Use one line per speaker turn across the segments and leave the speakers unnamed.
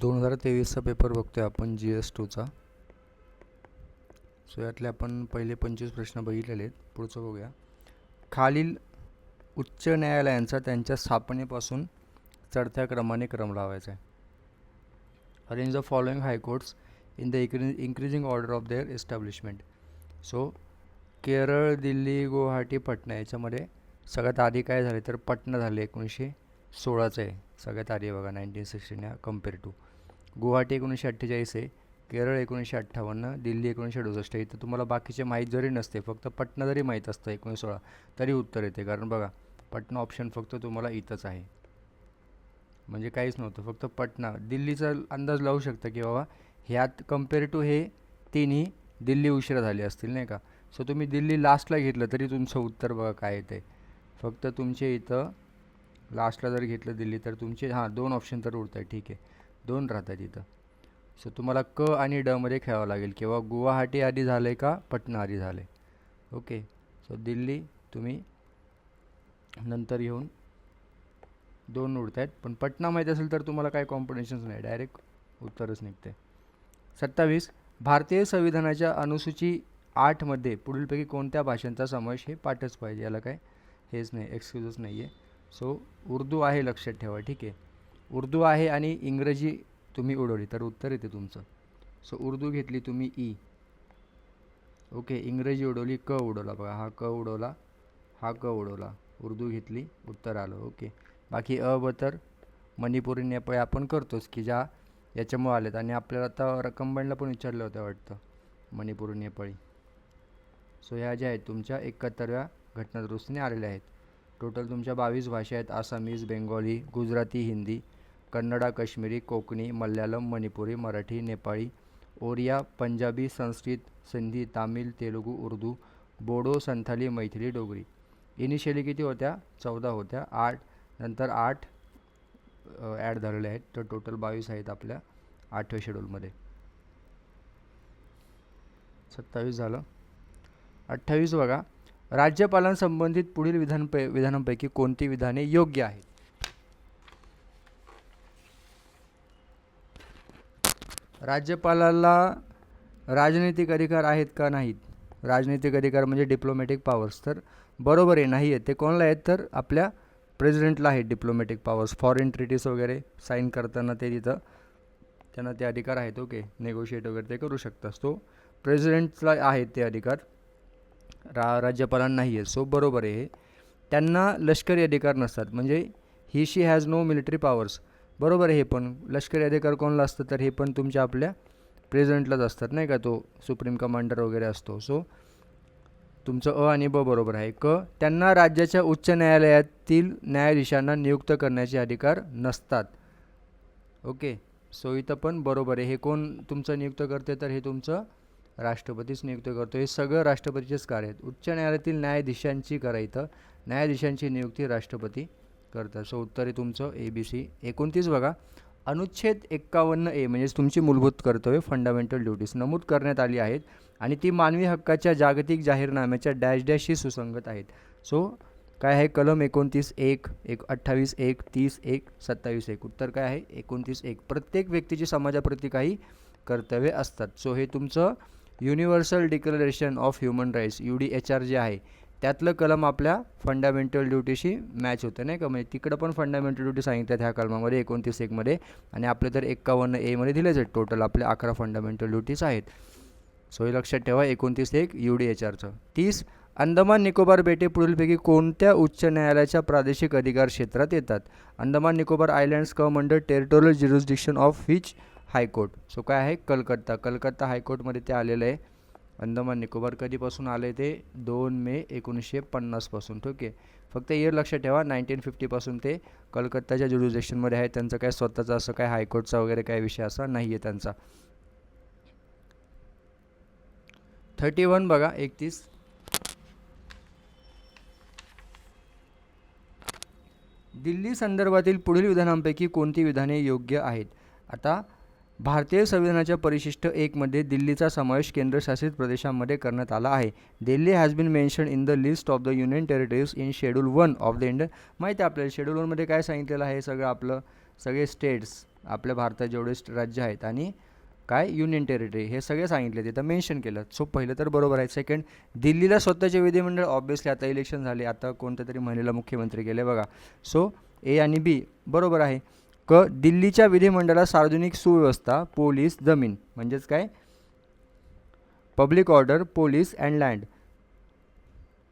दोन हजार तेवीसचा पेपर बघतोय आपण जी एस टूचा. सो यातले आपण पहिले पंचवीस प्रश्न बघितलेले आहेत. पुढचं बघूया. खालील उच्च न्यायालयांचा त्यांच्या स्थापनेपासून चढत्या क्रमाने क्रम लावायचा आहे. Arrange the following high courts in the increasing order of their establishment so Kerala Delhi Guwahati Patna याच्यामध्ये सगळ्यात आधी काय झाले तर पटना झाले एकोणीसशे सोळाचं आहे. सगळ्यात आधी बघा नाईन्टीन सिक्स्टीन या कंपेअर टू गुवाहाटी एकोणीसशे अठ्ठेचाळीस आहे केरळ एकोणीसशे अठ्ठावन्न दिल्ली एकोणीसशे अडुसष्ट इथं तुम्हाला बाकीचे माहीत जरी नसते फक्त पटना जरी माहीत असतं एकोणीस सोळा तरी उत्तर येते. कारण बघा पटना ऑप्शन फक्त तुम्हाला इथंच आहे. म्हणजे काहीच नव्हतं फक्त पटना दिल्लीचा अंदाज लावू शकता की बाबा ह्यात कंपेअर टू हे तिन्ही दिल्ली उशिरा झाली असतील नाही का? सो तुम्ही दिल्ली लास्टला घेतलं तरी तुमचं उत्तर बघा काय येते. फक्त तुमचे इथं लास्टला जर घेतलं दिल्ली तर तुमचे हां दोन ऑप्शन तर उरत आहे ठीक आहे. दोन राहतात इथं. सो तुम्हाला क आणि डमध्ये खेळावं लागेल. किंवा गुवाहाटी आधी झालं आहे का पटना आधी झालं आहे ओके सो दिल्ली तुम्ही नंतर येऊन दोन उडत आहेत पण पटना माहीत असेल तर तुम्हाला काय कॉम्पिटिशन्स नाही. डायरेक्ट उत्तरच निघते सत्तावीस. भारतीय संविधानाच्या अनुसूची आठमध्ये पुढीलपैकी कोणत्या भाषांचा समावेश हे पाठच पाहिजे? याला काय? हेच नाही. एक्सक्यूजच नाही आहे सो उर्दू आहे लक्षात ठेवा. ठीक आहे? उर्दू आहे आणि इंग्रजी तुम्ही उडवली तर उत्तर येते तुमचं. सो उर्दू घेतली तुम्ही ई. ओके इंग्रजी उडवली क उडवला. बघा हा क उडवला हा क उडवला. उर्दू घेतली उत्तर आलं. ओके बाकी अ ब तर मणिपुरी नेपाळी आपण करतोच की ज्या याच्यामुळे आलेत. आणि आपल्याला आता रकमबंडला पण विचारलं होतं वाटतं मणिपुरी नेपाळी. सो ह्या ज्या आहेत तुमच्या एकाहत्तरव्या घटनादुरुस्तीने आलेल्या आहेत. टोटल तुमच्या बावीस भाषा आहेत. आसामीज बेंगॉली गुजराती हिंदी. कन्नडा काश्मीरी कोकणी मल्याळम मणिपुरी मराठी नेपाळी ओरिया पंजाबी संस्कृत सिंधी तामिळ तेलुगू उर्दू बोडो संथाली मैथिली डोगरी. इनिशियली किती होत्या? चौदा होत्या. आठ नंतर आठ ॲड झालेले आहेत. तर टोटल बावीस आहेत आपल्या आठव्या शेड्यूलमध्ये. सत्तावीस झालं. अठ्ठावीस बघा. राज्यपालांसंबंधित पुढील विधानपै विधानांपैकी कोणती विधाने योग्य आहेत? राज्यपालाला राजनैतिक अधिकार आहेत का नाहीत? राजनैतिक अधिकार म्हणजे डिप्लोमॅटिक पॉवर्स तर बरोबर आहे नाही आहेत. ते कोणाला आहेत? तर आपल्या प्रेसिडेंटला आहेत डिप्लोमॅटिक पॉवर्स फॉरेन ट्रिटीज वगैरे साईन करताना ते तिथं त्यांना ते अधिकार आहेत. ओके नेगोशिएट वगैरे ते करू शकतात. तो प्रेसिडेंटला आहेत ते अधिकार. रा राज्यपालांना नाही आहेत. सो बरोबर आहे. हे त्यांना लष्करी अधिकार नसतात. म्हणजे ही she has no military powers बरोबर आहे हे पण. लष्करी अधिकार कोणाला असतं तर हे पण तुमच्या आपल्या प्रेसिडेंटलाच असतात नाही का? तो सुप्रीम कमांडर वगैरे असतो. सो तुमचं अ आणि ब बरोबर आहे. क त्यांना राज्याच्या उच्च न्यायालयातील न्यायाधीशांना नियुक्त करण्याचे अधिकार नसतात. ओके? सो इथं पण बरोबर आहे. हे कोण तुमचं नियुक्त करते तर हे तुमचं राष्ट्रपतीच नियुक्त करतो. हे सगळं राष्ट्रपतीचेच कार्य आहेत. उच्च न्यायालयातील न्यायाधीशांची करा इथं. न्यायाधीशांची नियुक्ती राष्ट्रपती करतात. सो उत्तर आहे तुमचं ए बी सी एकोणतीस बघा. अनुच्छेद एक्कावन्न ए म्हणजेच तुमची मूलभूत कर्तव्य फंडामेंटल ड्युटीज नमूद करण्यात आली आहेत आणि ती मानवी हक्काच्या जागतिक जाहीरनाम्याच्या डॅश डॅशशी सुसंगत आहेत. सो काय आहे कलम एकोणतीस एक एक अठ्ठावीस एक तीस एक सत्तावीस एक? उत्तर काय आहे? एकोणतीस एक. प्रत्येक व्यक्तीची समाजाप्रती काही कर्तव्ये असतात. सो हे तुमचं universal declaration of human rights U D H R जे आहे त्यातलं कलम आपल्या फंडामेंटल ड्युटीशी मॅच होतं नाही का? म्हणजे तिकडं पण फंडामेंटल ड्युटी सांगितल्यात ह्या कलमामध्ये एकोणतीस एकमध्ये. आणि आपले तर एक्कावन्न एमध्ये दिलेच आहेत टोटल आपल्या अकरा फंडामेंटल ड्युटीज आहेत. सो हे लक्षात ठेवा एकोणतीस एक यू डी एच आरचं तीस अंदमान निकोबार बेटे पुढीलपैकी कोणत्या उच्च न्यायालयाच्या प्रादेशिक अधिकार क्षेत्रात येतात? Andaman Nicobar islands come under territorial jurisdiction of which high court so काय आहे? कलकत्ता. कलकत्ता हायकोर्टमध्ये ते आलेलं आहे. अंदमान निकोबार कधीपासून आले ते दोन मे एकोणीसशे पन्नासपासून ठीक आहे? फक्त इयर लक्षात ठेवा नाईन्टीन फिफ्टीपासून ते कलकत्ताच्या ज्युरिस्डिक्शनमध्ये आहे. त्यांचं काय स्वतःचं असं काय हायकोर्टचा वगैरे काय विषय असा नाही आहे त्यांचा. थर्टी वन बघा एकतीस. दिल्ली संदर्भातील पुढील विधानांपैकी कोणती विधाने योग्य आहेत? आता भारतीय संविधानाच्या परिशिष्ट एकमध्ये दिल्लीचा समावेश केंद्रशासित प्रदेशांमध्ये करण्यात आला आहे. Delhi has been mention in the list of the union territories in schedule one of the Indian माहिती आहे आपल्याला शेड्यूल वनमध्ये काय सांगितलेलं आहे? सगळं आपलं सगळे स्टेट्स आपल्या भारतात जेवढे राज्य आहेत आणि काय? युनियन टेरिटरी हे सगळे सांगितले तिथं मेन्शन केलं. सो पहिलं तर बरोबर आहे. सेकंड दिल्लीला स्वतःचे विधिमंडळ ऑब्विसली आता इलेक्शन झाले. आता कोणत्या तरी महिलेला मुख्यमंत्री केले बघा. सो ए आणि बी बरोबर आहे. क दिल्लीच्या विधिमंडळात सार्वजनिक सुव्यवस्था पोलीस जमीन म्हणजेच काय? Public order police and land.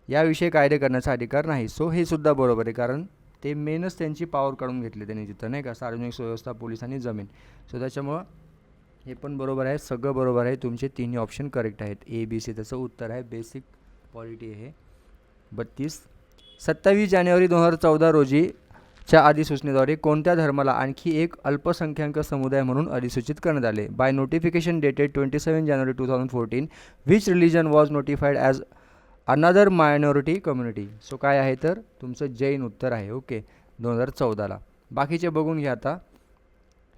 याविषयी कायदे करण्याचा अधिकार नाही. सो हे सुद्धा बरोबर आहे कारण ते मेनच त्यांची पॉवर काढून घेतली त्यांनी तिथं नाही का? सार्वजनिक सुव्यवस्था पोलीस आणि जमीन. सो त्याच्यामुळं हे पण बरोबर आहे सगळं बरोबर आहे. तुमचे तिन्ही ऑप्शन करेक्ट आहेत. ए बी सी त्याचं उत्तर आहे. बेसिक पॉलिटी आहे. बत्तीस. सत्तावीस जानेवारी दोन हजार चौदा रोजी च्या अधिसूचनेद्वारे कोणत्या धर्माला आणखी एक अल्पसंख्याक समुदाय म्हणून अधिसूचित करण्यात आले? By notification dated twenty seven January two thousand fourteen which religion was notified as another minority community so काय आहे तर? तुमचं जैन उत्तर आहे. ओके दोन हजार चौदाला. बाकीचे बघून घ्या आता.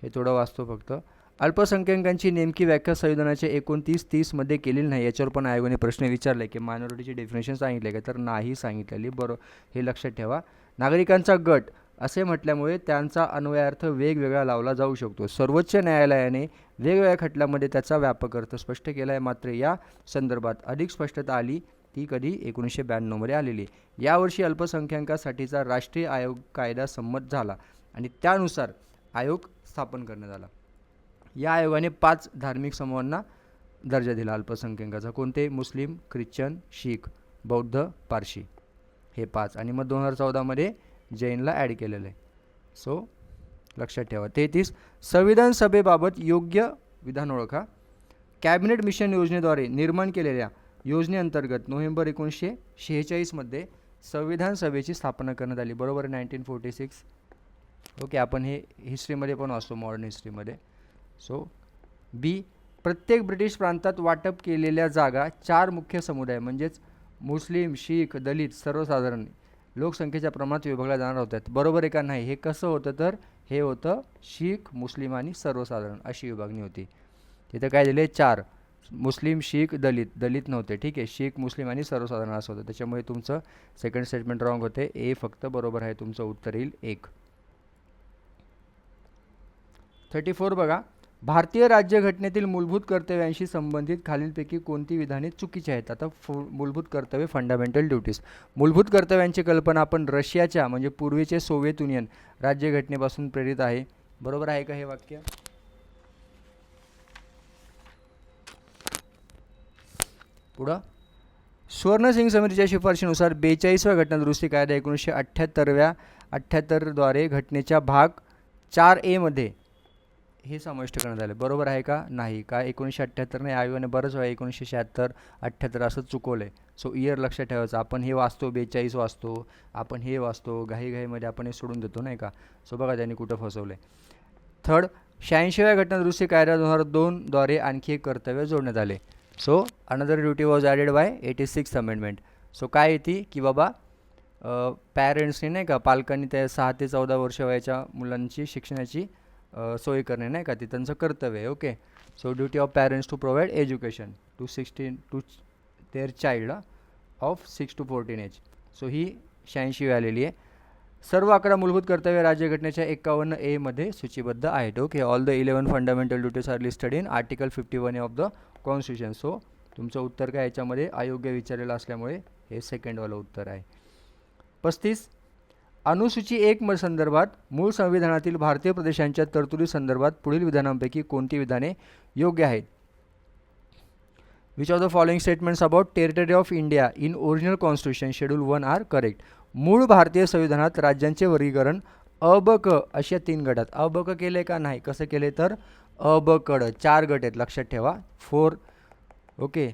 हे थोडं वाचतो फक्त. अल्पसंख्याकांची नेमकी व्याख्या संविधानाच्या एकोणतीस तीसमध्ये केलेली नाही. याच्यावर पण आयोगाने प्रश्न विचारले की मायनॉरिटीचे डेफिनेशन सांगितले का? तर नाही सांगितलेली. बरं हे लक्षात ठेवा. नागरिकांचा गट. असे म्हटल्यामुळे त्यांचा अन्वयार्थ वेगवेगळा लावला जाऊ शकतो. सर्वोच्च न्यायालयाने वेगवेगळ्या खटल्यामध्ये त्याचा व्यापक अर्थ स्पष्ट केला आहे मात्र या संदर्भात अधिक स्पष्टता आली ती कधी एकोणीसशे ब्याण्णवमध्ये आलेली. यावर्षी अल्पसंख्याकासाठीचा राष्ट्रीय आयोग कायदा संमत झाला आणि त्यानुसार आयोग स्थापन करण्यात आला. या आयोगाने पाच धार्मिक समूहांना दर्जा दिला. अल्पसंख्याकाचा कोणते? मुस्लिम ख्रिश्चन शीख बौद्ध पारशी. हे पाच. आणि मग दोन हजार चौदामध्ये जैनला ॲड केलेलं आहे. सो लक्षात ठेवा. तेहतीस संविधान सभेबाबत योग्य विधान ओळखा. कॅबिनेट मिशन योजनेद्वारे निर्माण केलेल्या योजनेअंतर्गत नोव्हेंबर एकोणीसशे शेहेचाळीसमध्ये संविधान सभेची स्थापना करण्यात आली. बरोबर नाईन्टीन फोर्टी सिक्स. ओके आपण हे हिस्ट्रीमध्ये पण वाचतो मॉडर्न हिस्ट्रीमध्ये. सो बी प्रत्येक ब्रिटिश प्रांतात वाटप केलेल्या जागा चार मुख्य समुदाय म्हणजेच मुस्लिम शीख दलित सर्वसाधारण लोकसंख्येच्या प्रमाणात विभागल्या जाणार होत्या. बरोबर आहे का नाही? हे कसं होतं तर? हे होतं शीख मुस्लिम आणि सर्वसाधारण अशी विभागणी होती. तिथं काय दिले चार. मुस्लिम शीख दलित. दलित नव्हते. ठीक आहे. शीख मुस्लिम आणि सर्वसाधारण असं होतं. त्याच्यामुळे तुमचं सेकंड स्टेटमेंट रॉंग होते. ए फक्त बरोबर आहे. तुमचं उत्तर येईल एक. थर्टी फोर बघा. भारतीय राज्यघटनेतील मूलभूत कर्तव्यांशी संबंधित खालीलपैकी कोणती विधाने चुकीची आहेत? आता फु मूलभूत कर्तव्य फंडामेंटल ड्युटीज मूलभूत कर्तव्यांची कल्पना आपण रशियाच्या म्हणजे पूर्वीचे सोव्हिएत युनियन राज्यघटनेपासून प्रेरित आहे. बरोबर आहे का हे वाक्य? पुढं. सुवर्णसिंग समितीच्या शिफारशीनुसार बेचाळीसव्या घटनादुरुस्ती कायदा एकोणीसशे अठ्ठ्याहत्तरव्या अठ्ठ्याहत्तरद्वारे घटनेच्या भाग चार एमध्ये हे समाविष्ट करण्यात आले. बरोबर आहे का? नाही. का एकोणीसशे अठ्ठ्याहत्तर नाही? आयोगाने बरंच वेळा एकोणीसशे शहात्तर अठ्ठ्याहत्तर असं चुकवलं आहे सो इयर लक्षात ठेवायचं. आपण हे वाचतो बेचाळीस वाचतो. आपण हे वाचतो घाईघाईमध्ये आपण हे सोडून देतो नाही का? सो बघा त्यांनी कुठं फसवलं आहे थर्ड शहाऐंशीव्या घटनादुरुस्ती कायदा दोन हजार दोनद्वारे आणखी एक कर्तव्य जोडण्यात आले. So another duty was added by eighty six amendment so काय येते की बाबा पॅरेंट्सने नाही का पालकांनी त्या सहा ते चौदा वर्ष वयाच्या मुलांची शिक्षणाची सोय करणे नाही का? ते त्यांचं कर्तव्य आहे okay? So duty of parents to provide education to sixteen to their child of six to fourteen age so ही शहाऐंशी आलेली आहे. सर्व अकरा मूलभूत कर्तव्य राज्यघटनेच्या एकावन्न एमध्ये सूचीबद्ध आहेत okay? All the eleven fundamental duties are listed in article fifty one of the constitution so तुमचं उत्तर काय? याच्यामध्ये अयोग्य विचारलेलं असल्यामुळे हे सेकंडवालं उत्तर आहे. पस्तीस अनुसूची एक म संदर्भात मूळ संविधानातील भारतीय प्रदेशांच्या तरतुदी संदर्भात पुढील विधानांपैकी कोणती विधाने योग्य आहेत? Which of the following statements about territory of India in original constitution schedule one are correct मूळ भारतीय संविधानात राज्यांचे वर्गीकरण अबक क अशा तीन गटात. अबक क केले का नाही? कसं केले तर अबकड. कड चार गट आहेत. लक्षात ठेवा. Four okay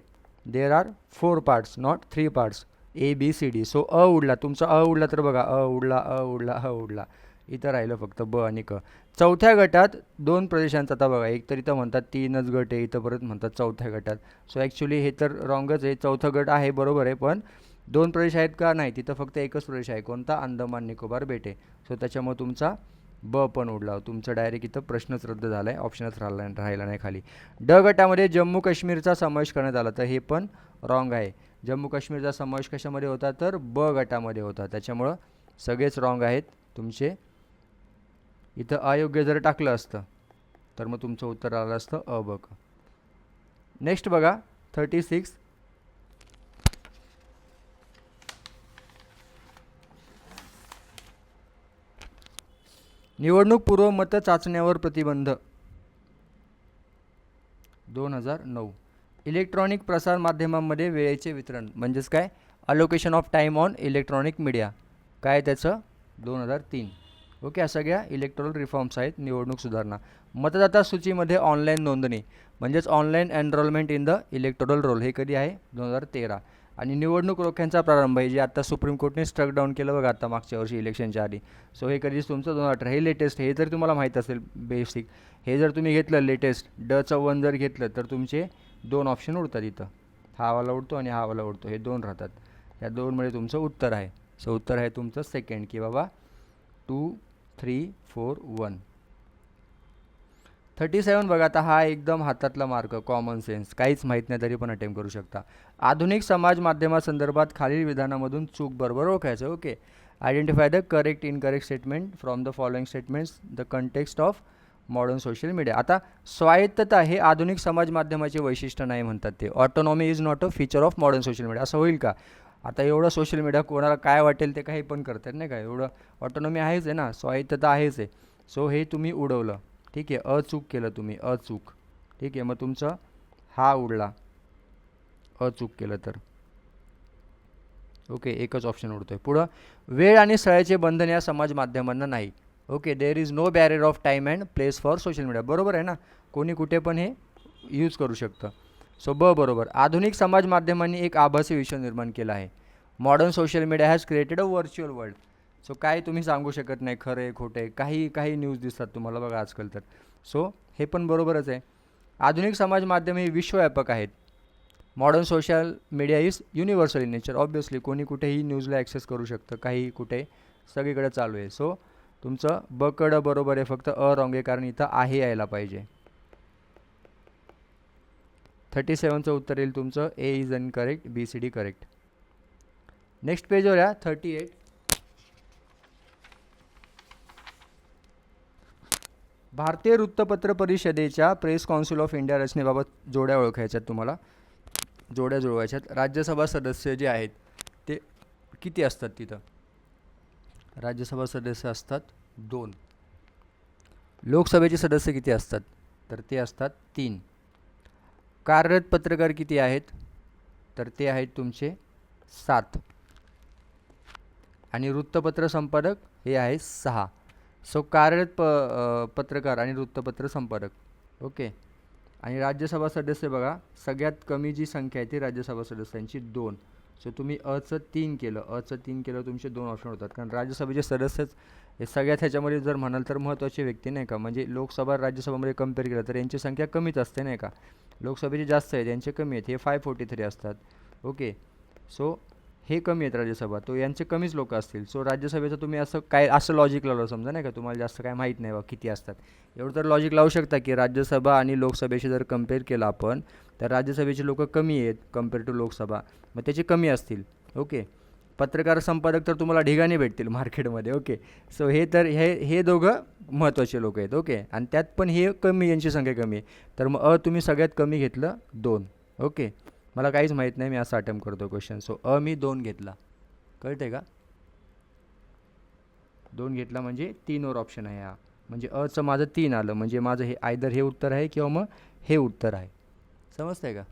there are four parts not three parts A B C D so A उडला. तुमचा अ उडला तर बघा अ उडला अ उडला अ उडला. इथं राहिलं फक्त ब आणि क. चौथ्या गटात दोन प्रदेशांचा आता बघा. एक तर इथं म्हणतात तीनच गट आहे इथं परत म्हणतात चौथ्या गटात. सो ॲक्च्युली हे तर रॉंगच आहे. चौथा गट आहे बरोबर आहे. पण दोन प्रदेश आहेत का? नाही. तिथं फक्त एकच प्रदेश आहे. कोणता? अंदमान निकोबार बेटे. सो त्याच्यामुळे तुमचा ब पण उडला. तुमचं डायरेक्ट इथं प्रश्नच रद्द झाला आहे ऑप्शनच राहिला राहिला नाही खाली. ड गटामध्ये जम्मू काश्मीरचा समावेश करण्यात आला. तर हे पण रॉंग आहे. जम्मू काश्मीरचा समावेश कशामध्ये होता? तर ब गटामध्ये होता. त्याच्यामुळं सगळेच रॉंग आहेत तुमचे. इथं अयोग्य जर टाकलं असतं तर मग तुमचं उत्तर आलं असतं अ बघ नेक्स्ट बघा थर्टी सिक्स निवडणूक पूर्व मत चाचण्यावर प्रतिबंध. दोन हजार नऊ. इलेक्ट्रॉनिक प्रसारमाध्यमांमध्ये वेळेचे वितरण म्हणजेच काय? Allocation of time on electronic media काय त्याचं? दोन हजार तीन. ओके या सगळ्या इलेक्ट्रॉल रिफॉर्म्स आहेत निवडणूक सुधारणा. मतदाता सूचीमध्ये ऑनलाईन नोंदणी म्हणजेच online enrolment in the electoral roll हे कधी आहे? दोन हजार तेरा. आणि निवडणूक रोख्यांचा प्रारंभ आहे जे आता सुप्रीम कोर्टने स्ट्रक डाऊन केलं बघा आता मागच्या वर्षी इलेक्शनच्या आधी. सो हे कधीच तुमचं दोन हजार अठरा. हे लेटेस्ट हे जर तुम्हाला माहीत असेल बेसिक हे जर तुम्ही घेतलं लेटेस्ट ड चव्वन जर घेतलं तर तुमचे दोन ऑप्शन उडतात इथं. हा वाला उडतो आणि हा वाला उडतो. हे दोन राहतात. या दोनमध्ये तुमचं उत्तर आहे. सो उत्तर आहे तुमचं सेकंड की बाबा two three four one thirty seven बघा आता हा एकदम हातातला मार्क कॉमन सेन्स काहीच माहीत नाही तरी पण अटेम्प्ट करू शकता. आधुनिक समाज माध्यमासंदर्भात खालील विधानामधून चूक बरोबर ओळखायचं. Okay identify the correct incorrect statement from the following statements the context of modern social media आता स्वायत्तता हे आधुनिक समाज माध्यमाचे वैशिष्ट्य नाही म्हणतात ते. Autonomy is not a feature of modern social media असं होईल का? आता एवढं सोशल मीडिया कोणाला काय वाटेल ते काही पण करतात नाही का? एवढं ऑटोनॉमी आहेच आहे ना स्वायत्तता आहेच आहे. सो हे तुम्ही उडवलं. ठीक आहे अचूक केलं तुम्ही अचूक. ठीक आहे मग तुमचं हा उडला. अचूक केलं तर. ओके एकच ऑप्शन उडतो आहे पुढं वेळ आणि स्थळाचे बंधन या समाज माध्यमांना नाही. Okay there is no barrier of time and place for social media बरोबर आहे ना? कोणी कुठे पण हे यूज करू शकतं. सो ब बरोबर. आधुनिक समाज माध्यमांनी एक आभासी विषय निर्माण केला आहे. Modern social media has created a virtual world so काय तुम्ही सांगू शकत नाही खरं आहे खोटं आहे काही काही न्यूज दिसतात तुम्हाला बघा आजकाल तर. सो हे पण बरोबरच आहे. आधुनिक समाज माध्यम हे विश्वव्यापक आहेत. Modern social media is universal in nature obviously कोणी कुठेही न्यूजला ॲक्सेस करू शकतं काही कुठे सगळीकडे चालू आहे. सो तुमचं बकड बरोबर आहे. फक्त अ रॉंग आहे कारण इथं आहे यायला पाहिजे. थर्टी सेवनचं उत्तर येईल तुमचं. A is incorrect B C D correct next पेजवर या. थर्टी एट भारतीय वृत्तपत्र परिषदेच्या प्रेस काउन्सिल ऑफ इंडिया रचनेबाबत जोड्या ओळखायच्यात तुम्हाला. जोड्या जुळवायच्यात. राज्यसभा सदस्य जे आहेत ते किती असतात तिथं? राज्यसभा सदस्य असतात दोन. लोकसभेचे सदस्य किती असतात? तर ते असतात तीन. कार्यरत पत्रकार किती आहेत? तर ते आहेत तुमचे सात. आणि वृत्तपत्र संपादक हे आहे सहा. सो कार्यरत प पत्रकार आणि वृत्तपत्र संपादक. ओके. आणि राज्यसभा सदस्य बघा सगळ्यात कमी जी संख्या आहे ती राज्यसभा सदस्यांची दोन. सो तुम्ही अचं तीन केलं. अचं तीन केलं तुमचे दोन ऑप्शन होतात. कारण राज्यसभेचे सदस्यच हे सगळ्यात ह्याच्यामध्ये जर म्हणाल तर महत्त्वाची व्यक्ती नाही का? म्हणजे लोकसभा राज्यसभामध्ये कंपेअर केलं तर यांची संख्या कमीच असते नाही का? लोकसभेचे जास्त आहेत यांचे कमी आहेत. हे फाय फोर्टी थ्री असतात. ओके सो हे कमी आहेत राज्यसभा. तो यांचे कमीच लोक असतील. सो राज्यसभेचं तुम्ही असं काय असं लॉजिक लावलं समजा नाही का? तुम्हाला जास्त काय माहीत नाही बा किती असतात. एवढं तर लॉजिक लावू शकता की राज्यसभा आणि लोकसभेशी जर कंपेअर केलं आपण तर राज्यसभेचे लोक कमी आहेत कंपेअर टू लोकसभा. मग त्याचे कमी असतील. ओके पत्रकार संपादक तर तुम्हाला ढिगाने भेटतील मार्केटमध्ये. ओके सो हे तर हे हे दोघं महत्त्वाचे लोक आहेत. ओके आणि त्यात पण हे कमी यांची संख्या कमी आहे. तर मग अ तुम्ही सगळ्यात कमी घेतलं दोन. ओके मला काहीच माहीत नाही मी असं अटेम्प्ट करतो क्वेश्चन सो अ मी दोन घेतला. कळते का? दोन घेतला म्हणजे तीनवर ऑप्शन आहे हा. म्हणजे अचं माझं तीन आलं. म्हणजे माझं हे आयदर हे उत्तर आहे किंवा मग हे उत्तर आहे. समजतंय का?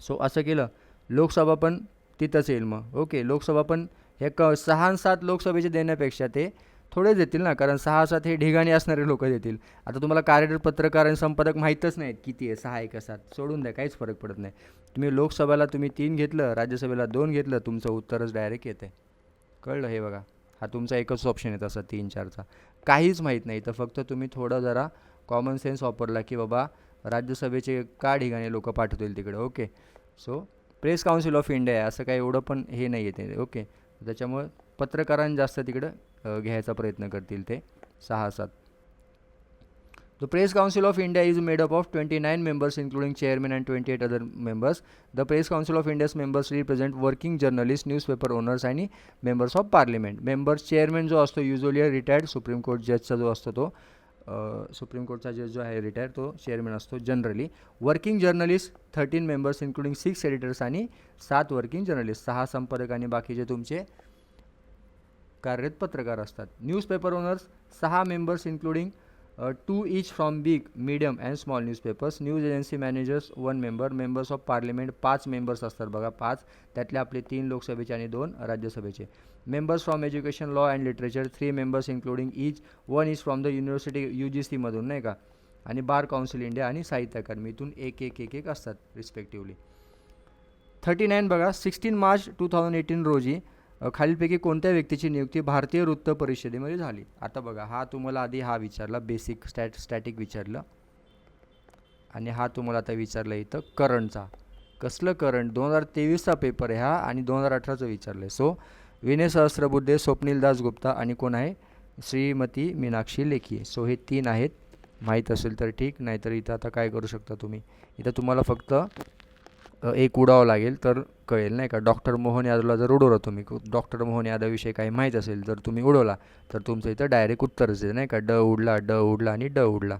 सो असं केलं. लोकसभा पण तिथंच येईल मग. ओके लोकसभा पण हे क सहा आणि सात लोकसभेचे देण्यापेक्षा ते थोडे देतील ना कारण सहा सात हे ढिगाणी असणारे लोक देतील. आता तुम्हाला कार्यरत पत्रकार आणि संपादक माहीतच नाहीत किती आहे सहा एक का सात. सोडून द्या काहीच फरक पडत नाही. तुम्ही लोकसभेला तुम्ही तीन घेतलं राज्यसभेला दोन घेतलं तुमचं उत्तरच डायरेक्ट येतं कळलं हे बघा. हा तुमचा एकच ऑप्शन येत असा तीन चारचा. काहीच माहीत नाही. तर फक्त तुम्ही थोडं जरा कॉमन सेन्स वापरला की बाबा राज्यसभेचे का ठिकाणी लोक पाठवतील तिकडे okay. So press council of India आहे. असं काही एवढं पण हे नाही येते ओके. त्याच्यामुळं पत्रकारांनी जास्त तिकडं घ्यायचा प्रयत्न करतील ते. सहा सात. The press council of India is made up of twenty nine members including chairman and twenty eight other members the press council of India's members represent working journalist newspaper owners आणि members of parliament members chairman जो असतो usually retired supreme court जजचा जो असतो तो supreme कोर्टचा जज जो आहे रिटायर तो चेअरमॅन असतो generally working journalist thirteen members including six editors आणि सात वर्किंग जर्नलिस्ट सहा संपर्क आणि बाकीचे तुमचे कार्यरत पत्रकार असतात. न्यूजपेपर ओनर्स सहा members including two each from big medium and small newspapers news agency managers one member members of parliament पाच मेंबर्स असतात बघा पाच. त्यातले आपले तीन लोकसभेचे आणि दोन राज्यसभेचे. Members from education law and literature three members including each one is from the university U G सीमधून नाही का? आणि बार काउन्सिल इंडिया आणि साहित्य अकादमीतून एक एक एक एक असतात रिस्पेक्टिव्हली थर्टी नाईन बघा sixteen March two thousand eighteen रोजी खालीलपैकी कोणत्या व्यक्तीची नियुक्ती भारतीय वृत्त परिषदेमध्ये झाली? आता बघा हा तुम्हाला आधी हा विचारला बेसिक स्टॅट स्टॅटिक विचारलं. आणि हा तुम्हाला आता विचारला इथं करंटचा कसलं करंट दोन हजार तेवीसचा पेपर आहे हा आणि दोन हजार अठराचं विचारलं आहे. सो विनय सहस्रबुद्धे स्वप्नील दास गुप्ता आणि कोण आहे? श्रीमती मीनाक्षी लेखी सो हे तीन आहेत. माहीत असेल तर ठीक नाहीतर इथं आता काय करू शकता तुम्ही? इथं तुम्हाला फक्त एक उडावं लागेल तर कळेल नाही का? डॉक्टर मोहन यादवला जर उडवला तुम्ही डॉक्टर मोहन यादवविषयी काही माहीत असेल जर तुम्ही उडवला तर तुमचं इथं डायरेक्ट उत्तरच आहे नाही का? ड उडला ड उडला आणि ड उडला.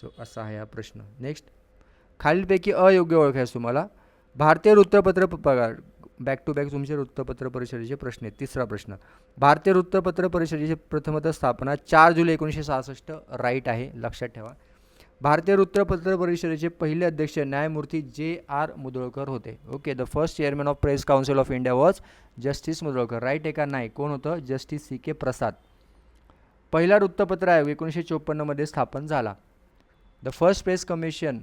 सो असा आहे हा प्रश्न. नेक्स्ट खालीलपैकी अयोग्य ओळखायचं तुम्हाला. भारतीय वृत्तपत्र पगार. बॅक टू बॅक तुमचे वृत्तपत्र परिषदेचे प्रश्न आहेत. तिसरा प्रश्न. भारतीय वृत्तपत्र परिषदेची प्रथमतः स्थापना चार जुलै एकोणीसशे सहासष्ट राईट आहे. लक्षात ठेवा. भारतीय वृत्तपत्र परिषदेचे पहिले अध्यक्ष न्यायमूर्ती जे आर मुदोळकर होते. Okay the first chairman of press council of India was justice Mudholkar. Right आहे का नाही कोण होतं? जस्टिस सी के प्रसाद पहिला वृत्तपत्र आयोग एकोणीसशे चोपन्नमध्ये स्थापन झाला. The first press commission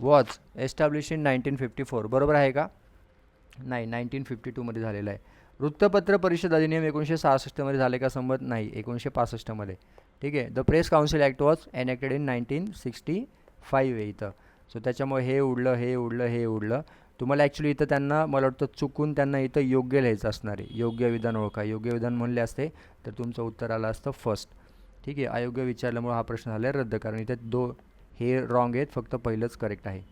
was establish in nineteen fifty four बरोबर आहे का? नाही नाईन्टीन फिफ्टी टूमध्ये झालेलं आहे. वृत्तपत्र परिषद अधिनियम एकोणीसशे सहासष्टमध्ये झाले का संमत? नाही एकोणीसशे पासष्टमध्ये ठीक आहे. The press council act was enacted in nineteen sixty five आहे इथं. सो त्याच्यामुळे हे उडलं हे उडलं हे उडलं. तुम्हाला ॲक्च्युली इथं त्यांना मला वाटतं चुकून त्यांना इथं योग्य लिहायचं असणार आहे. योग्य विधान ओळखा. योग्य विधान म्हणले असते तर तुमचं उत्तर आलं असतं फर्स्ट ठीक आहे. अयोग्य विचारल्यामुळे हा प्रश्न झाला आहे रद्द कारण इथे दो हे रॉंग आहेत. फक्त पहिलंच करेक्ट आहे.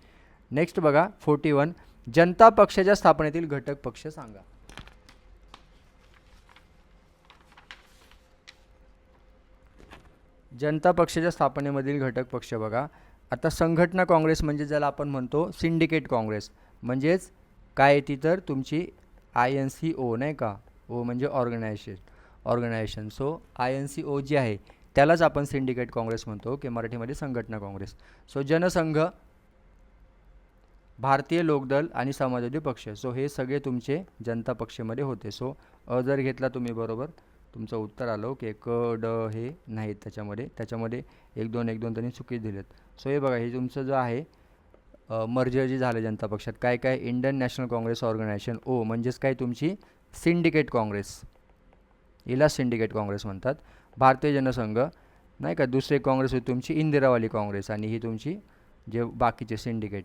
नेक्स्ट बघा फोर्टी वन जनता पक्षाच्या स्थापनेतील घटक पक्ष सांगा. जनता पक्षाच्या स्थापनेमधील घटक पक्ष बघा. आता संघटना काँग्रेस म्हणजे ज्याला आपण म्हणतो सिंडिकेट काँग्रेस. म्हणजेच काय येते तर? तुमची आय एन सी ओ नाही का? ओ म्हणजे organisation organisation. So I N C O G आहे त्यालाच आपण सिंडिकेट काँग्रेस म्हणतो की मराठीमध्ये संघटना काँग्रेस. सो जनसंघ भारतीय लोकदल आणि समाजवादी पक्ष. सो हे सगळे तुमचे जनता पक्षामध्ये होते. सो अ जर घेतला तुम्ही बरोबर तुमचं उत्तर आलं की क ड हे नाहीत त्याच्यामध्ये. त्याच्यामध्ये एक दोन एक दोन त्यांनी चुकी दिलेत. सो हे बघा हे तुमचं जो आहे मर्जर जे झालं जनता पक्षात काय काय Indian national Congress organisation O म्हणजेच काय तुमची? सिंडिकेट काँग्रेस. हिला सिंडिकेट काँग्रेस म्हणतात. भारतीय जनसंघ नाही का दुसरे काँग्रेस होती तुमची इंदिरावाली काँग्रेस आणि ही तुमची जे बाकीचे syndicate.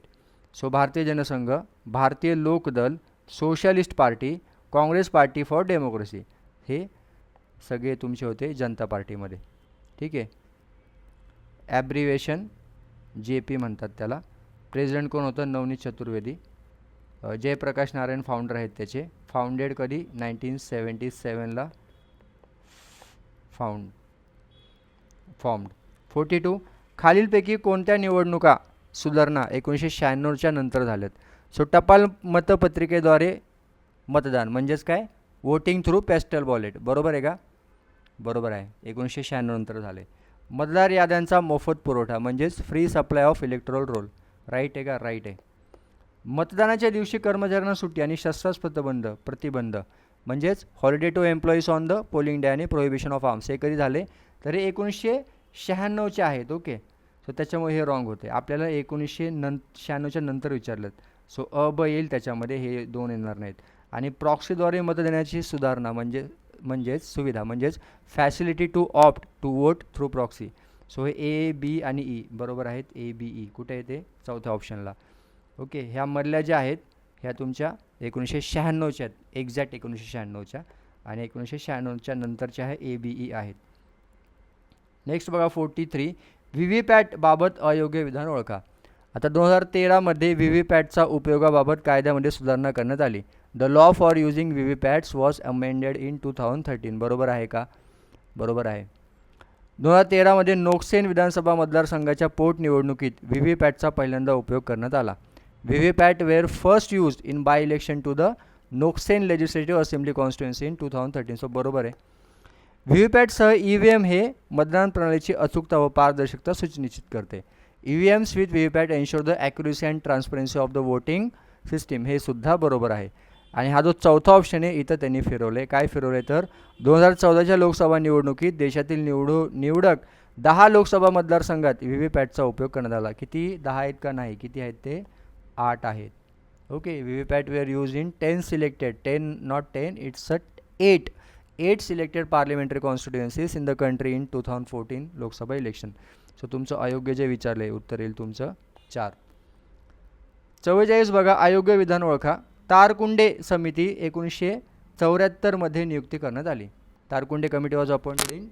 So Bharatiya Jansangh Bharatiya Lok Dal socialist party Congress party for democracy. हे सगळे तुमचे होते जनता पार्टीमध्ये. ठीक आहे? ॲब्रिवेशन जे पी म्हणतात त्याला. प्रेसिडेंट कोण होतं? नवनीत चतुर्वेदी. जयप्रकाश नारायण फाउंडर आहेत त्याचे. फाउंडेड कधी? नाईन्टीन सेवन्टी सेवनला फाउंड फॉर्म्ड फोर्टी टू खालीलपैकी कोणत्या निवडणुका सुधारणा एकोणीसशे शहाण्णवच्या नंतर झाल्यात? सो टपाल मतपत्रिकेद्वारे मतदान. म्हणजेच काय? वोटिंग थ्रू पेस्टल बॉलेट बरोबर आहे का? बरोबर आहे. एकोणीसशे शहाण्णव नंतर झाले. मतदार याद्यांचा मोफत पुरवठा म्हणजेच free supply of electoral roll right आहे का? राईट आहे. मतदानाच्या दिवशी कर्मचाऱ्यांना सुट्टी आणि शस्त्रास्त्र प्रतिबंध प्रतिबंध. म्हणजेच holiday to employees on the polling day आणि प्रोहिबिशन ऑफ आर्म्स हे कधी झाले? तरी एकोणीसशे शहाण्णवचे आहेत ओके. सो त्याच्यामुळे हे रॉंग होते. आपल्याला एकोणीसशे नं शहाण्णवच्या नंतर विचारलं. सो अ ब येईल त्याच्यामध्ये हे दोन येणार नाहीत. आणि प्रॉक्सीद्वारे मत देण्याची सुधारणा म्हणजे म्हणजेच सुविधा म्हणजेच facility to opt to vote through proxy so हे ए बी आणि ई बरोबर आहेत. ए बी ई कुठे येते चौथ्या ऑप्शनला ओके ह्या मधल्या ज्या आहेत ह्या तुमच्या एकोणीसशे शहाण्णवच्या आहेत. एक्झॅक्ट एकोणीसशे शहाण्णवच्या आणि एकोणीसशे शहाण्णवच्या नंतरच्या ह्या ए बी ई आहेत. नेक्स्ट बघा forty three V V PAT बाबत अयोग्य विधान ओळखा. आता दोन हजार तेरामध्ये व्ही व्ही पॅटचा उपयोगाबाबत कायद्यामध्ये सुधारणा करण्यात आली. The law for using V V PATs was amended in two thousand thirteen बरोबर आहे का? बरोबर आहे. दोन हजार तेरामध्ये नोकसेन विधानसभा मतदारसंघाच्या पोटनिवडणुकीत व्ही व्ही पॅटचा पहिल्यांदा उपयोग करण्यात आला. V V PAT were first use in by election to the Noksen legislative assembly constituency in two thousand thirteen so बरोबर आहे. व्ही व्ही पॅटसह ई व्ही एम हे मतदान प्रणालीची अचूकता व पारदर्शकता सुनिश्चित करते. E V Ms with V V PAT ensure the accuracy and transparency of the voting system हे सुद्धा बरोबर आहे. आणि हा जो चौथा ऑप्शन आहे इथं त्यांनी फिरवलं आहे काय फिरवलं आहे तर दोन हजार चौदाच्या लोकसभा निवडणुकीत देशातील निवडू निवडक दहा लोकसभा मतदारसंघात व्ही व्ही पॅटचा उपयोग करण्यात आला. किती? दहा आहेत का नाही? किती आहेत ते? आठ आहेत. Okay V V PAT were use in ten selected ten not ten it's a eight eight selected parliamentary constituencies in the country in two thousand fourteen Lok Sabha election so तुमचं अयोग्य जे विचारले उत्तर येईल तुमचं चार. चव्वेचाळीस बघा अयोग्य विधान ओळखा. तारकुंडे समिती एकोणीसशे चौऱ्याहत्तरमध्ये नियुक्ती करण्यात आली. Tarkunde committee was appointed in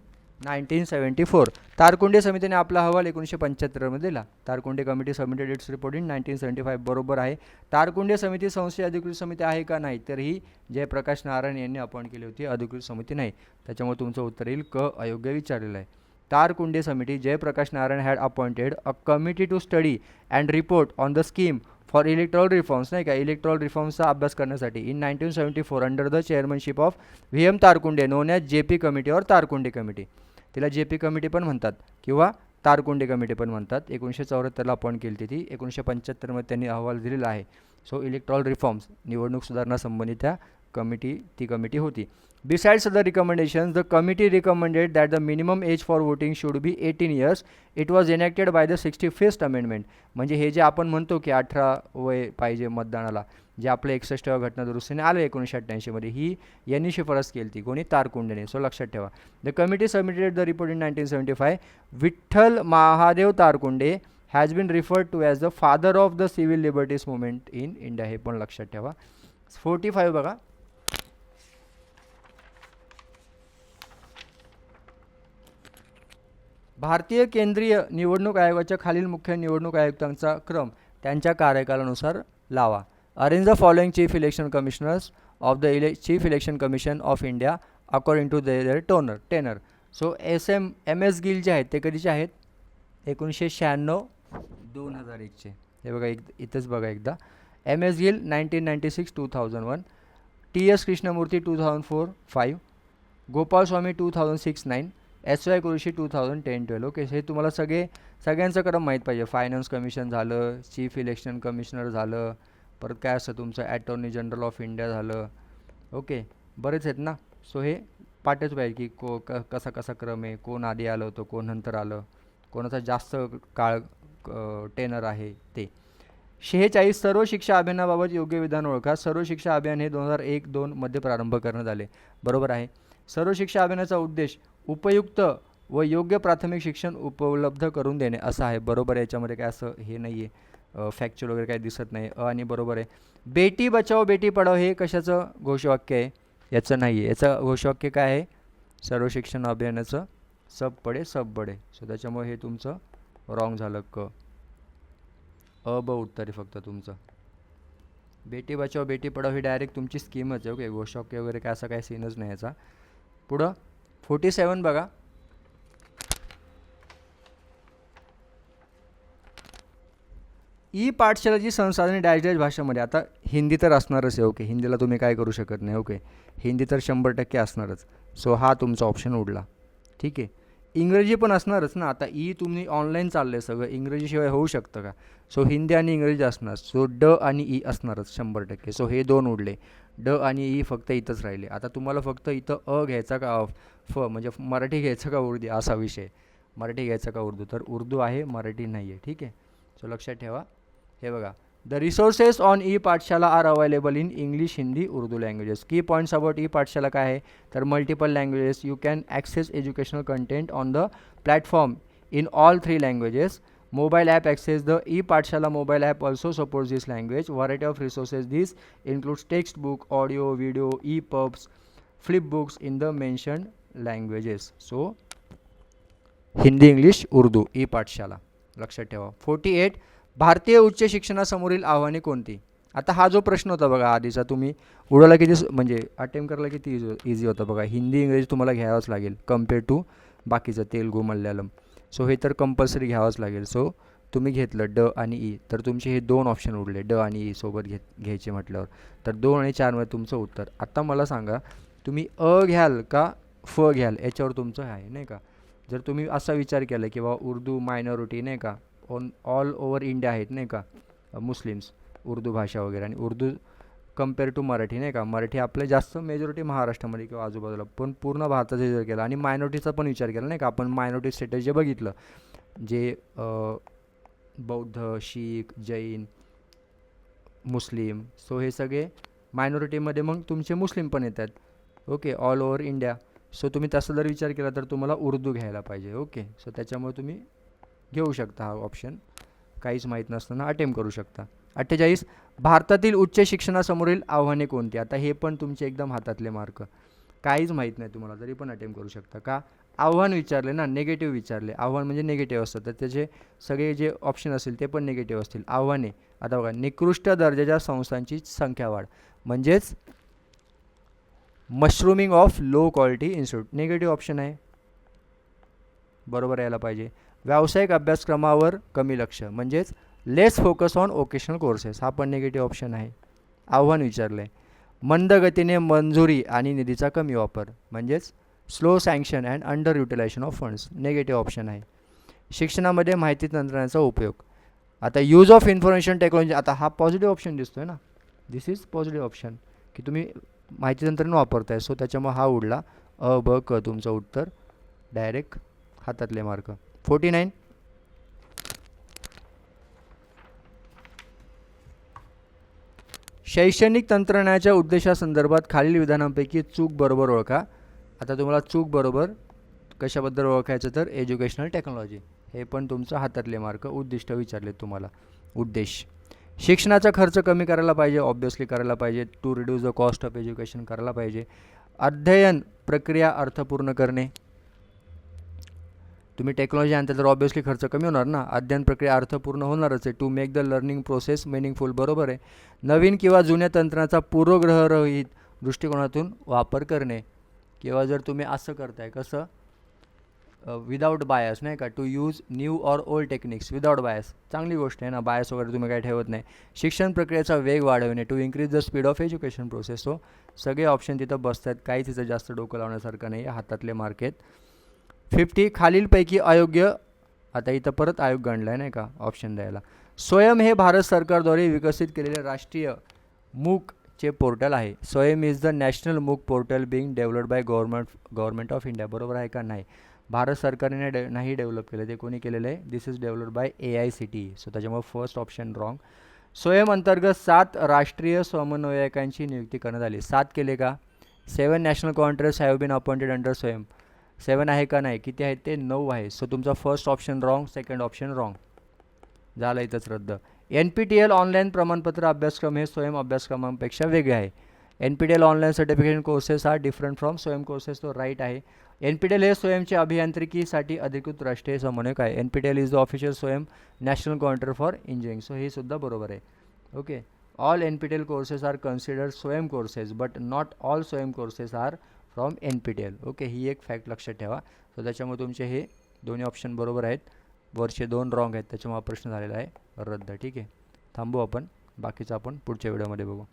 nineteen seventy four Tarkunde समितीने आपला अहवाल एकोणीसशे पंच्याहत्तरमध्ये दिला. Tarkunde committee submitted its report in nineteen seventy five बरोबर आहे. तारकुंडे समिती संस्थेची अधिकृत समिती आहे का नाही? तर ही जयप्रकाश नारायण यांनी अपॉइंट केली होती. अधिकृत समिती नाही. त्याच्यामुळे तुमचं उत्तर येईल क. अयोग्य विचारलेलं आहे. तारकुंडे समिती Jayaprakash Narayan had appointed a committee to study and report on the scheme for electoral reforms नाही का? इलेक्ट्रॉल रिफॉर्म्सचा अभ्यास करण्यासाठी in nineteen seventy four under the chairmanship of V M Tarkunde known as J P committee और Tarkunde committee तिला J P committee पण म्हणतात किंवा तारकुंडे कमिटी पण म्हणतात. एकोणीसशे चौऱ्याहत्तरला अपॉइंट केली होती ती. एकोणीसशे पंच्याहत्तरमध्ये त्यांनी अहवाल दिलेला आहे. सो इलेक्ट्रॉल रिफॉर्म्स निवडणूक सुधारणासंबंधी त्या कमिटी ती कमिटी होती. Besides the recommendations the committee recommended that the minimum age for voting should be eighteen years it was enacted by the sixty fifth amendment म्हणजे हे जे आपण म्हणतो की अठरा वय पाहिजे मतदानाला जे आपलं एकसष्टव्या घटना दुरुस्तीने आलं एकोणीसशे अठ्ठ्याऐंशीमध्ये ही यांनी शिफारस केली ती कोणी? तारकुंडेने सो लक्षात ठेवा. The committee submitted the report in nineteen seventy five Vitthal Mahadev Tarkunde has been referred to as the father of the civil liberties movement in India हे पण लक्षात ठेवा. फोर्टी फाईव्ह बघा. भारतीय केंद्रीय निवडणूक आयोगाच्या खालील मुख्य निवडणूक आयुक्तांचा क्रम त्यांच्या कार्यकालानुसार लावा. Arrange the following chief election commissioners of the ele chief election commission of India according to their tenure tenure so S M M S Gill जे आहेत ते कधीचे आहेत? एकोणीसशे शहाण्णव दोन हजार एकचे हे बघा एक इथंच बघा एकदा. M S Gill nineteen ninety six two thousand one T S Krishnamurthy two thousand four five Gopalaswami two thousand six nine S Y Quraishi two thousand ten twelve okay हे तुम्हाला सगळे सगळ्यांचं क्रम माहीत पाहिजे. फायनान्स कमिशन झालं chief election commissioner झालं परत काय असतं तुमचं? ॲटॉर्नी जनरल ऑफ इंडिया झालं. ओके बरेच आहेत ना? सो हे पाठच पाहिजे की को क कसा कसा क्रम आहे कोण आधी आलं होतं कोण नंतर आलं? कोणाचा जास्त काळ टेनर आहे ते. शेहेचाळीस सर्व शिक्षा अभियानाबाबत योग्य विधान ओळखा. सर्व शिक्षा अभियान हे दोन हजार एक दोनमध्ये प्रारंभ करण्यात आले. बरोबर आहे. सर्व शिक्षा अभियानाचा उद्देश उपयुक्त व योग्य प्राथमिक शिक्षण उपलब्ध करून देणे असं आहे. बरोबर आहे. याच्यामध्ये काय असं हे नाही आहे फॅक्च्युअल वगैरे काय दिसत नाही. अ आणि बरोबर आहे. बेटी बचाओ बेटी पढाओ हे कशाचं घोषवाक्य आहे? याचं नाही आहे याचं घोषवाक्य काय आहे? सर्व शिक्षण अभियानाचं सब पडे सब बडे सो त्याच्यामुळे हे तुमचं रॉंग झालं क. अ ब उत्तर आहे फक्त तुमचं. बेटी बचाव बेटी पढाव ही डायरेक्ट तुमची स्कीमच आहे ओके? गोशॉके वगैरे काय असा काय सीनच नाही याचा. पुढं फोर्टी सेवन बघा. ई पाठशालाची संसाधने डॅश डॅश भाषेमध्ये आता हिंदी तर असणारच आहे ओके? हिंदीला तुम्ही काय करू शकत नाही ओके? हिंदी तर शंभर टक्के असणारच. सो हा तुमचा ऑप्शन उडला. ठीक आहे? इंग्रजी पण असणारच ना. आता ई तुम्ही ऑनलाईन चाललं आहे सगळं इंग्रजीशिवाय होऊ शकतं का? सो हिंदी आणि इंग्रजी असणार. सो ड आणि ई असणारच शंभर टक्के. सो हे दोन उडले ड आणि ई फक्त इथंच राहिले. आता तुम्हाला फक्त इथं अ घ्यायचा का फ म्हणजे मराठी घ्यायचं का उर्दू? असा विषय. मराठी घ्यायचा का उर्दू? तर उर्दू आहे मराठी नाही आहे ठीक आहे? सो लक्षात ठेवा. हे बघा. The resources on e Pathshala are available in English Hindi Urdu languages key points about e Pathshala काय आहे तर multiple languages you can access educational content on the platform in all three languages mobile app access the e Pathshala mobile app also supports this language variety of resources this includes text book audio video e pubs flip books in the mention languages so Hindi English Urdu e Pathshala लक्षात ठेवा forty eight भारतीय उच्च शिक्षणासमोरील आव्हाने कोणती? आता हा जो प्रश्न होता बघा आधीचा तुम्ही उडवला किती स- म्हणजे अटेम्प्ट करायला किती इझी इझी होता बघा. हिंदी इंग्रजी तुम्हाला घ्यावंच लागेल कंपेअर टू बाकीचं तेलगू मल्याळम. सो हे तर कंपल्सरी घ्यावंच लागेल. सो तुम्ही घेतलं ड आणि ई. तर तुमचे हे दोन ऑप्शन उरले ड आणि ई सोबत घे घ्यायचे म्हटल्यावर. तर दोन आणि चारमध्ये तुमचं उत्तर. आत्ता मला सांगा तुम्ही अ घ्याल का फ घ्याल? याच्यावर तुमचं आहे नाही का? जर तुम्ही असा विचार केला की बाबा उर्दू मायनॉरिटी नाही का? ऑन ऑल ओव्हर इंडिया आहेत नाही का मुस्लिम्स उर्दू भाषा वगैरे आणि उर्दू कंपेअर टू मराठी नाही का. मराठी आपलं जास्त मेजॉरिटी महाराष्ट्रामध्ये किंवा आजूबाजूला पण पूर्ण भारताचा विचार केला आणि मायनॉरिटीचा पण विचार केला नाही का. आपण मायनॉरिटी स्टेटस जे बघितलं जे बौद्ध शीख जैन मुस्लिम सो हे सगळे मायनॉरिटीमध्ये मग तुमचे मुस्लिम पण येतात. Okay all over India so तुम्ही तसा जर विचार केला तर तुम्हाला उर्दू घ्यायला पाहिजे. ओके सो त्याच्यामुळे तुम्ही घेऊ शकता हा ऑप्शन काहीच माहीत नसताना अटेम्प करू शकता. अठ्ठेचाळीस भारतातील उच्च शिक्षणासमोरील आव्हाने कोणती? आता हे पण तुमचे एकदम हातातले मार्क काहीच माहीत नाही तुम्हाला तरी पण अटेम्प करू शकता. का? आव्हान विचारले ना नेगेटिव्ह विचारले. आव्हान म्हणजे नेगेटिव्ह असतं. तर त्याचे सगळे जे ऑप्शन असतील ते पण नेगेटिव्ह असतील. आव्हाने. आता बघा निकृष्ट दर्जाच्या संस्थांची संख्या वाढ. म्हणजेच mushrooming of low quality institute negative option आहे. बरोबर यायला पाहिजे. व्यावसायिक अभ्यासक्रमावर कमी लक्ष म्हणजेच less focus on vocational courses हा पण निगेटिव्ह ऑप्शन आहे. आव्हान विचारलं. आहे मंद गतीने मंजुरी आणि निधीचा कमी वापर म्हणजेच slow sanction and under utilisation of funds negative option आहे. शिक्षणामध्ये माहिती तंत्रज्ञानाचा उपयोग. आता यूज ऑफ इन्फॉर्मेशन टेक्नॉलॉजी आता हा पॉझिटिव्ह ऑप्शन दिसतो आहे ना? दिस इज पॉझिटिव्ह ऑप्शन की तुम्ही माहिती तंत्रज्ञान वापरताय सो त्याच्यामुळे हा उडला. अ ब क तुमचं उत्तर डायरेक्ट हातातले मार्क फोर्टी नाईन. शैक्षणिक तंत्रज्ञानाच्या उद्देशासंदर्भात खालील विधानांपैकी चूक बरोबर ओळखा. आता तुम्हाला चूक बरोबर कशाबद्दल ओळखायचं तर एज्युकेशनल टेक्नॉलॉजी. हे पण तुमचं हातातले मार्क उद्दिष्ट विचारले तुम्हाला. उद्देश. शिक्षणाचा खर्च कमी करायला पाहिजे ऑब्वियसली करायला पाहिजे. To reduce the cost of education करायला पाहिजे. अध्ययन प्रक्रिया अर्थपूर्ण करणे. तुम्ही टेक्नॉलॉजी आणता तर ऑब्वियसली खर्च कमी होणार ना. अध्ययन प्रक्रिया अर्थपूर्ण होणारच आहे. To make the learning process meaningful बरोबर आहे. नवीन किंवा जुन्या तंत्राचा पूर्वग्रहरहित दृष्टिकोनातून वापर करणे. किंवा जर तुम्ही असं करताय कसं? विदाऊट बायस नाही का? To use new or old techniques without bias चांगली गोष्ट आहे ना बायस वगैरे तुम्ही काय ठेवत नाही. शिक्षण प्रक्रियेचा वेग वाढवणे to increase the speed of education process so सगळे ऑप्शन तिथं बसत आहेत काही तिथं जास्त डोकं लावण्यासारखं नाही. हातातले मार्केट फिफ्टी खालीलपैकी अयोग्य. आता इथं परत आयोग गणला आहे नाही का? ऑप्शन द्यायला. स्वयं हे भारत सरकारद्वारे विकसित केलेले राष्ट्रीय मूकचे पोर्टल आहे. स्वयं is the national MOOC portal being developed by government government of India बरोबर आहे का? नाही. भारत सरकारने डे नाही डेव्हलप केलं. ते कोणी केलेलं आहे? This is developed by A I C T so त्याच्यामुळे फर्स्ट ऑप्शन रॉंग स्वयं अंतर्गत सात राष्ट्रीय समन्वयकांची नियुक्ती करण्यात आली. सात केले का? Seven national coordinators have been appointed under स्वयं. सेवन आहे का नाही? किती आहे ते? नऊ आहे. सो तुमचा first option wrong second option wrong झालं इथंच रद्द. N P T L online प्रमाणपत्र अभ्यासक्रम हे स्वयं अभ्यासक्रमांपेक्षा वेगळे आहे. N P T L online certification courses हा डिफरंट फ्रॉम स्वयं कोर्सेस तो राईट आहे. एन पी टी एल हे स्वयंचे अभियांत्रिकीसाठी अधिकृत राष्ट्रीय समन्वयक आहे. N P T L is the official स्वयं national coordinator for engineering so हे सुद्धा बरोबर आहे. Okay all N P T L courses are considered Swayam courses but not all Swayam courses are from N P T L okay ही एक fact लक्षात ठेवा. So त्याच्यामुळे तुमचे हे दोन्ही ऑप्शन बरोबर आहेत. वरचे दोन रॉंग आहेत त्याच्यामुळे प्रश्न झालेला आहे रद्द. ठीक आहे? थांबू आपण. बाकीचं आपण पुढच्या व्हिडिओमध्ये बघू.